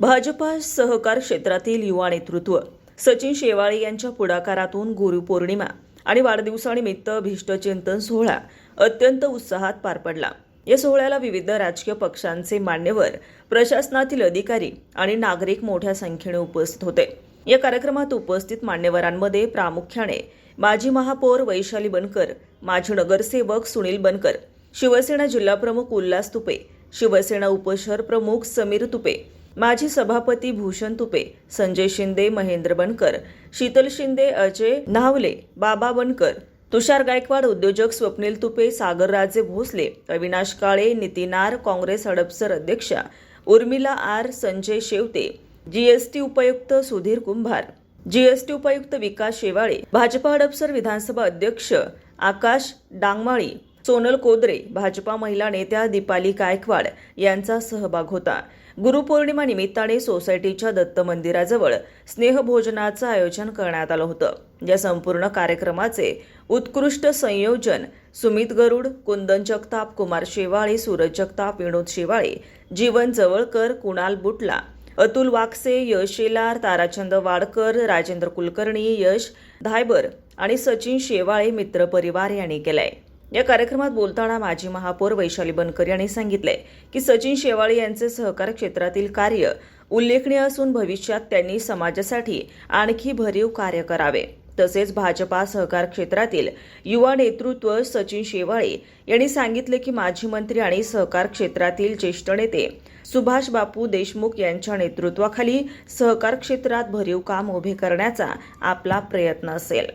भाजपा सहकार क्षेत्रातील युवा नेतृत्व सचिन शेवाळे यांच्या पुढाकारातून गुरुपौर्णिमा आणि वाढदिवसानिमित्त भीष्टचिंतन सोहळा अत्यंत उत्साहात पार पडला. या सोहळ्याला विविध राजकीय पक्षांचे मान्यवर प्रशासनातील अधिकारी आणि नागरिक मोठ्या संख्येने उपस्थित होते. या कार्यक्रमात उपस्थित मान्यवरांमध्ये प्रामुख्याने माजी महापौर वैशाली बनकर माजी नगरसेवक सुनील बनकर शिवसेना जिल्हाप्रमुख उल्हास तुपे शिवसेना उपशहर प्रमुख समीर तुपे माजी सभापती भूषण तुपे संजय शिंदे महेंद्र बनकर शीतल शिंदे अजय नावले बाबा बनकर तुषार गायकवाड उद्योजक स्वप्नील तुपे सागरराजे भोसले अविनाश काळे नितीनार काँग्रेस हडपसर अध्यक्षा उर्मिला आर संजय शेवते जीएसटी उपायुक्त सुधीर कुंभार जीएसटी उपायुक्त विकास शेवाळे भाजपा हडपसर विधानसभा अध्यक्ष आकाश डांगमाळी सोनल कोदरे भाजपा महिला नेत्या दीपाली गायकवाड यांचा सहभाग होता. गुरुपौर्णिमा निमित्ताने सोसायटीच्या दत्त मंदिराजवळ स्नेहभोजनाचं आयोजन करण्यात आलं होतं. या संपूर्ण कार्यक्रमाचे उत्कृष्ट संयोजन सुमित गरुड कुंदन जगताप कुमार शेवाळे सूरज जगताप विनोद शेवाळे जीवन जवळकर कुणाल बुटला अतुल वाकसे यश शेलार ताराचंद वाडकर राजेंद्र कुलकर्णी यश धायबर आणि सचिन शेवाळे मित्र परिवार यांनी केलाय. या कार्यक्रमात बोलताना माजी महापौर वैशाली बनकर यांनी सांगितले की सचिन शेवाळे यांचे सहकार क्षेत्रातील कार्य उल्लेखनीय असून भविष्यात त्यांनी समाजासाठी आणखी भरीव कार्य करावे. तसेच भाजपा सहकार क्षेत्रातील युवा नेतृत्व सचिन शेवाळे यांनी सांगितले की माजी मंत्री आणि सहकार क्षेत्रातील ज्येष्ठ नेते सुभाष बापू देशमुख यांच्या नेतृत्वाखाली सहकार क्षेत्रात भरीव काम उभे करण्याचा आपला प्रयत्न असेल.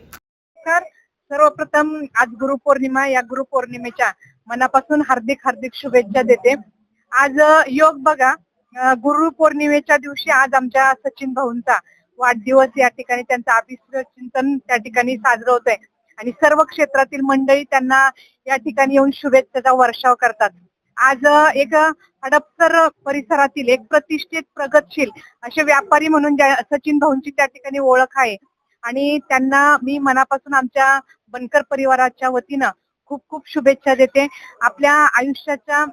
तर सर्वप्रथम आज गुरुपौर्णिमा या गुरुपौर्णिमेच्या मनापासून हार्दिक हार्दिक शुभेच्छा देते. आज योग बघा गुरुपौर्णिमेच्या दिवशी आज आमच्या सचिन भाऊंचा वाढदिवस या ठिकाणी त्यांचा अभिष्ट चिंतन त्या ठिकाणी साजरं होत आहे आणि सर्व क्षेत्रातील मंडळी त्यांना या ठिकाणी येऊन शुभेच्छेचा वर्षाव करतात. आज एक हडपसर परिसरातील एक प्रतिष्ठित प्रगतशील असे व्यापारी म्हणून सचिन भाऊंची त्या ठिकाणी ओळख आहे. आणि त्यांना मी मनापासून आमच्या बनकर परिवाराच्या वतीनं खूप खूप शुभेच्छा देते. आपल्या आयुष्याच्या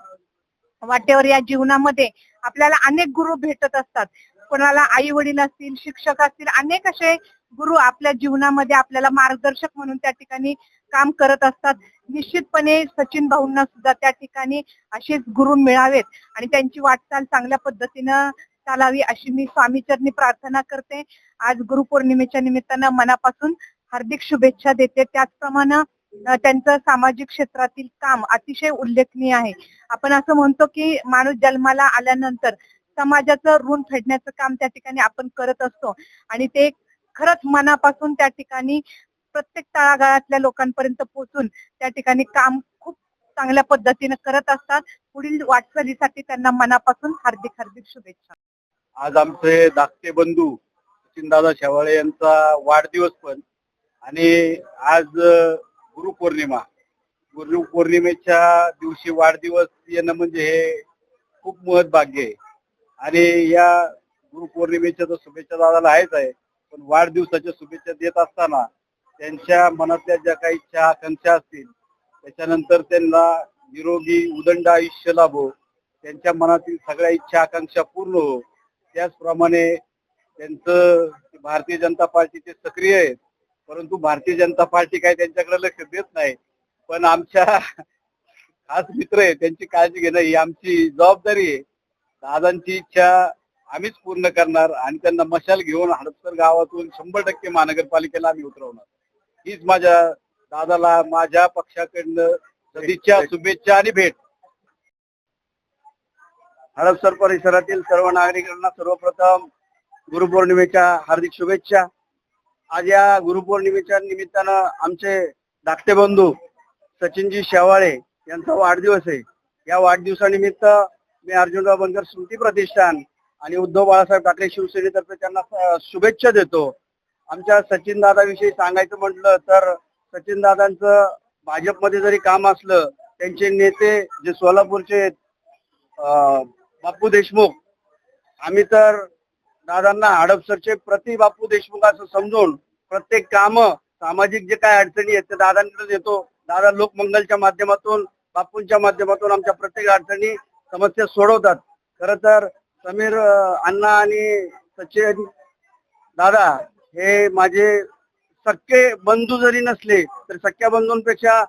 वाटेवर या जीवनामध्ये आपल्याला अनेक गुरु भेटत असतात. कोणाला आई वडील असतील शिक्षक असतील अनेक असे गुरु आपल्या जीवनामध्ये आपल्याला मार्गदर्शक म्हणून त्या ठिकाणी काम करत असतात. निश्चितपणे सचिन भाऊंना सुद्धा त्या ठिकाणी असेच गुरु मिळावेत आणि त्यांची वाटचाल चांगल्या पद्धतीनं चालावी अशी मी स्वामीचरणी प्रार्थना करते. आज गुरुपौर्णिमेच्या निमित्तानं मनापासून हार्दिक शुभेच्छा देते. त्याचप्रमाणे त्यांचं सामाजिक क्षेत्रातील काम अतिशय उल्लेखनीय आहे. आपण असं म्हणतो की माणूस जन्माला आल्यानंतर समाजाचं ऋण फेडण्याचं काम त्या ठिकाणी आपण करत असतो. आणि ते खरंच मनापासून त्या ठिकाणी प्रत्येक तळागाळातल्या लोकांपर्यंत पोहोचून त्या ठिकाणी काम खूप चांगल्या पद्धतीने करत असतात. पुढील वाटचालीसाठी त्यांना मनापासून हार्दिक हार्दिक शुभेच्छा. आज आमचे धाकटे बंधू सचिनदादा शेवाळे यांचा वाढदिवस पण आणि आज अ, गुरुपौर्णिमा. गुरुपौर्णिमेच्या दिवशी वाढदिवस येणं म्हणजे हे खूप महत् भाग्य आहे. आणि या गुरुपौर्णिमेच्या तर शुभेच्छा दादाला आहेच आहे. पण वाढदिवसाच्या शुभेच्छा देत असताना त्यांच्या मनातल्या ज्या काही इच्छा आकांक्षा असतील त्याच्यानंतर त्यांना निरोगी उदंड आयुष्य लाभो. त्यांच्या मनातील सगळ्या इच्छा आकांक्षा पूर्ण हो. त्याचप्रमाणे त्यांचं भारतीय जनता पार्टीचे सक्रिय आहेत. परंतु भारतीय जनता पार्टी काय त्यांच्याकडे लक्ष देत नाही. पण आमच्या खास मित्र आहे त्यांची काळजी घेणं ही आमची जबाबदारी आहे. दादांची इच्छा आम्हीच पूर्ण करणार आणि त्यांना मशाल घेऊन हडपसर गावातून शंभर टक्के महानगरपालिकेला आम्ही उतरवणार. हीच माझ्या दादाला माझ्या पक्षाकडनं सदिच्छा शुभेच्छा आणि भेट. हडपसर परिसरातील सर्व नागरिकांना सर्वप्रथम गुरुपौर्णिमेच्या हार्दिक शुभेच्छा. आज या गुरुपौर्णिमेच्या निमित्तानं आमचे धाकटे बंधू सचिनजी शेवाळे यांचा वाढदिवस आहे. या वाढदिवसानिमित्त मी अर्जुनराव बनकर स्मृती प्रतिष्ठान आणि उद्धव बाळासाहेब ठाकरे शिवसेनेतर्फे त्यांना शुभेच्छा देतो. आमच्या सचिन दादाविषयी सांगायचं म्हटलं तर सचिन दादांचं भाजपमध्ये जरी काम असलं त्यांचे नेते जे सोलापूरचे बापू देशमुख आम्ही तर दादांना हडपसरचे प्रति बापू देशमुख असं समजून प्रत्येक काम सामाजिक जे काय अडचणी आहेत ते दादांकडे येतो. दादा लोकमंगलच्या माध्यमातून बापूंच्या माध्यमातून आमच्या प्रत्येक अडचणी समस्या सोडवतात. खर तर समीर अण्णा आणि सचिन दादा हे माझे सख्खे बंधू जरी नसले तर सख्या बंधूंपेक्षा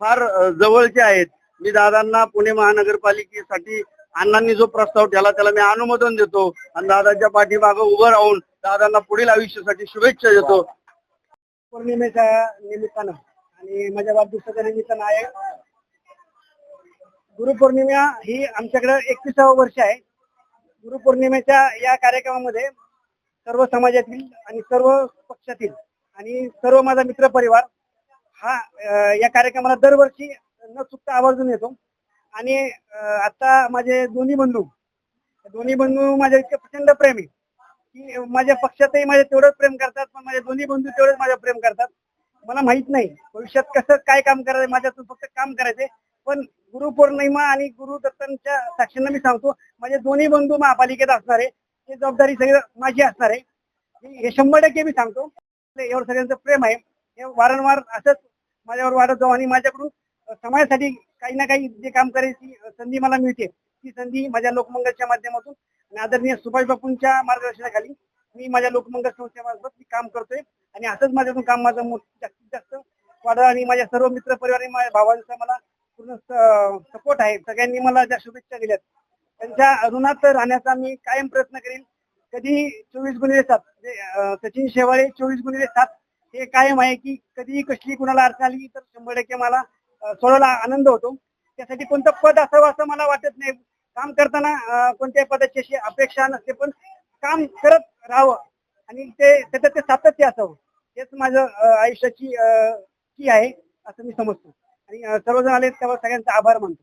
फार जवळचे आहेत. मी दादांना पुणे महानगरपालिकेसाठी अण्णांनी जो प्रस्ताव ठेवला त्याला मी अनुमोदन देतो. आणि दादाच्या पाठीमागं उभं राहून दादांना पुढील आयुष्यासाठी शुभेच्छा देतो. पौर्णिमेच्या निमित्तानं आणि माझ्या वाढदिवसाच्या निमित्तानं आहे गुरुपौर्णिमा ही आमच्याकडे एकविसावं वर्ष आहे. गुरुपौर्णिमेच्या या कार्यक्रमामध्ये सर्व समाजातील आणि सर्व पक्षातील आणि सर्व माझा मित्र परिवार हा या कार्यक्रमाला दरवर्षी न चुकता आवर्जून येतो. आणि आता माझे दोन्ही बंधू दोन्ही बंधू माझ्या इतके प्रचंड प्रेम. आहे की माझ्या पक्षातही माझे तेवढंच प्रेम करतात पण माझे दोन्ही बंधू तेवढेच माझ्या प्रेम करतात. मला माहीत नाही भविष्यात कसं काय काम करायचं माझ्यातून फक्त काम करायचंय. पण गुरु पौर्णिमा आणि गुरु दत्तांच्या साक्षीनं मी सांगतो माझे दोन्ही बंधू महापालिकेत असणार आहे ते जबाबदारी सगळी माझी असणार. आहे हे- शंभर टक्के मी सांगतो यावर सगळ्यांचं प्रेम आहे. हे वारंवार असंच माझ्यावर वाढत जाऊ आणि माझ्याकडून समाजासाठी काही ना काही जे काम करायची संधी मला मिळते. ती संधी माझ्या लोकमंगलच्या माध्यमातून आणि आदरणीय सुभाष बापूंच्या मार्गदर्शनाखाली मी माझ्या लोकमंगल संस्थेमार्फत मी काम करतोय आणि असंच माझ्यातून काम माझं जास्तीत जास्त वाढलं आणि माझ्या सर्व मित्र परिवार आणि माझ्या भावांचा मला पूर्ण सपोर्ट आहे. सगळ्यांनी मला ज्या शुभेच्छा दिल्यात त्यांच्या ऋणात राहण्याचा मी कायम प्रयत्न करेन. कधी चोवीस गुणिले सात म्हणजे, सचिन शेवाळे चोवीस गुणिले सात हे कायम आहे की कधी कसली कुणाला अडचण आली तर शंभर टक्के मला अं, सोडायला आनंद होतो. त्यासाठी कोणतं पद असावं असं मला वाटत नाही. काम करताना कोणत्याही पदाची अशी अपेक्षा नसते पण काम करत राहावं आणि ते त्याचं ते सातत्य असावं. हेच माझं आयुष्याची अं, की आहे असं मी समजतो. आणि सर्वजण आले तेव्हा सगळ्यांचा आभार मानतो.